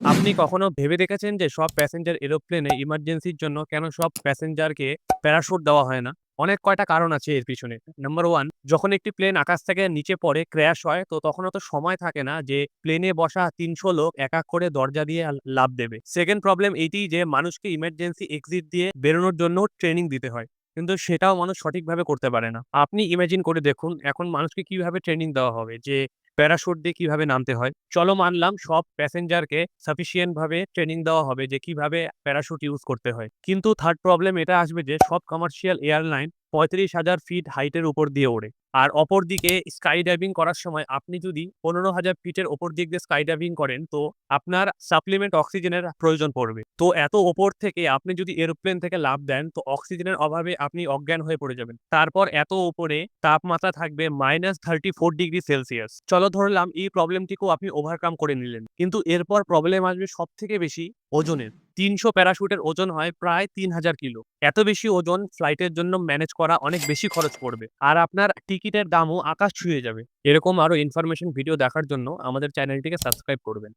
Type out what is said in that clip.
আপনি কখনো ভেবে দেখেছেন যে সব প্যাসেঞ্জার এরোপ্লেনে ইমার্জেন্সির জন্য কেন সব প্যাসেঞ্জারকে প্যারাশুট দেওয়া হয় না? অনেক কয়টা কারণ আছে এর পিছনে। নাম্বার ওয়ান যখন একটি প্লেন আকাশ থেকে নিচে পড়ে ক্র্যাশ হয় তো তখন অত সময় থাকে না যে প্লেনে বসা ৩০০ লোক এক, এক করে দরজা দিয়ে লাফ দেবে। সেকেন্ড প্রবলেম এইটিই যে মানুষকে ইমার্জেন্সি এক্সিট দিয়ে বেরোনোর জন্য ট্রেনিং দিতে হয়। কিন্তু সেটাও মানুষ সঠিকভাবে করতে পারে না। আপনি ইমাজিন করে দেখুন এখন মানুষকে কীভাবে ট্রেনিং দেওয়া হবে যে প্যারাশুট দিয়ে কীভাবে নামতে হয়। চলো মানলাম সব প্যাসেঞ্জারকে সাফিসিয়েন্ট ভাবে ট্রেনিং দেওয়া হবে যে কীভাবে প্যারাশুট ইউজ করতে হয়। কিন্তু থার্ড প্রবলেম এটা আসবে যে সব কমার্শিয়াল এয়ারলাইন ৩৫,০০০ ফিট হাইটের উপর দিয়ে ওড়ে। আর অপরদিকে স্কাই ডাইভিং করার সময় আপনি যদি ১৫,০০০ ফিটের ওপর দিক দিয়ে স্কাই ডাইভিং করেন তো আপনার সাপ্লিমেন্ট অক্সিজেনের প্রয়োজন পড়বে। তো এত ওপর থেকে আপনি যদি এরোপ্লেন থেকে লাভ দেন তো অক্সিজেনের অভাবে আপনি অজ্ঞান হয়ে পড়ে যাবেন। তারপর এত ওপরে তাপমাত্রা থাকবে -34 ডিগ্রি সেলসিয়াস। চলো ধরলাম এই প্রবলেমটিকেও আপনি ওভারকাম করে নিলেন। কিন্তু এরপর প্রবলেম আসবে সব থেকে বেশি ওজনের। ৩০০ প্যারাশুটের ওজন হয় প্রায় ৩০০০ কিলো। এত বেশি ওজন ফ্লাইটের জন্য ম্যানেজ করা অনেক বেশি খরচ পড়বে। আর আপনার টিকিটের দামও আকাশ ছুঁয়ে যাবে। এরকম আরও ইনফরমেশন ভিডিও দেখার জন্য আমাদের চ্যানেলটিকে সাবস্ক্রাইব করবেন।